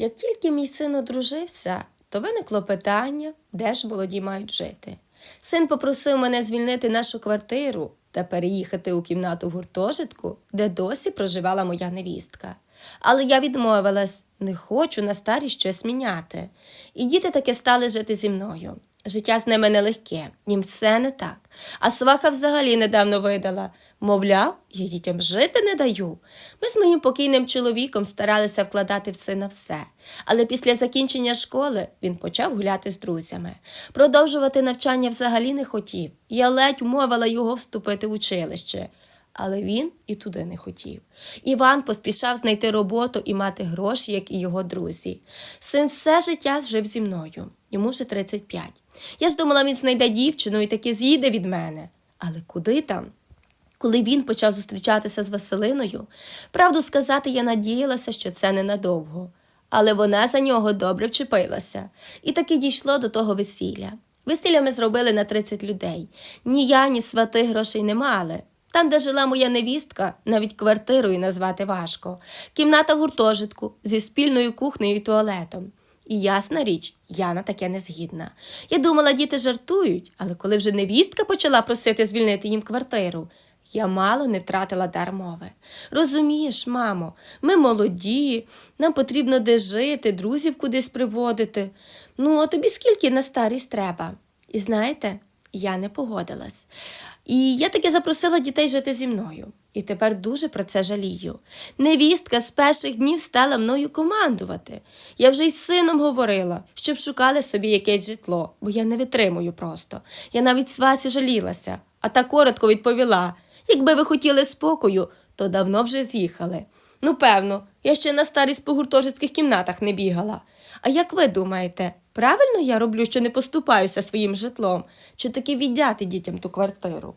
Як тільки мій син одружився, то виникло питання, де ж молоді мають жити. Син попросив мене звільнити нашу квартиру та переїхати у кімнату в гуртожитку, де досі проживала моя невістка. Але я відмовилась, не хочу на старість щось міняти. І діти таки стали жити зі мною. Життя з ними нелегке, їм все не так. А сваха взагалі недавно видала. Мовляв, я дітям жити не даю. Ми з моїм покійним чоловіком старалися вкладати в сина все. Але після закінчення школи він почав гуляти з друзями. Продовжувати навчання взагалі не хотів. Я ледь вмовила його вступити в училище. Але він і туди не хотів. Іван поспішав знайти роботу і мати гроші, як і його друзі. Син все життя жив зі мною, йому вже 35. Я ж думала, він знайде дівчину і таки з'їде від мене. Але куди там? Коли він почав зустрічатися з Василиною, правду сказати, я надіялася, що це ненадовго. Але вона за нього добре вчепилася. І таки дійшло до того весілля. Весілля ми зробили на 30 людей. Ні я, ні свати грошей не мали. Там, де жила моя невістка, навіть квартирою назвати важко. Кімната гуртожитку зі спільною кухнею і туалетом. І ясна річ, я на таке не згідна. Я думала, діти жартують, але коли вже невістка почала просити звільнити їм квартиру, я мало не втратила дар мови. Розумієш, мамо, ми молоді, нам потрібно де жити, друзів кудись приводити. Ну, а тобі скільки на старість треба? І знаєте, я не погодилась. І я таки запросила дітей жити зі мною. І тепер дуже про це жалію. Невістка з перших днів стала мною командувати. Я вже й з сином говорила, щоб шукали собі якесь житло, бо я не витримую просто. Я навіть свасі жалілася, а та коротко відповіла: якби ви хотіли спокою, то давно вже з'їхали. Ну, певно, я ще на старість по гуртожитських кімнатах не бігала. А як ви думаєте, правильно я роблю, що не поступаюся своїм житлом, чи таки віддяти дітям ту квартиру?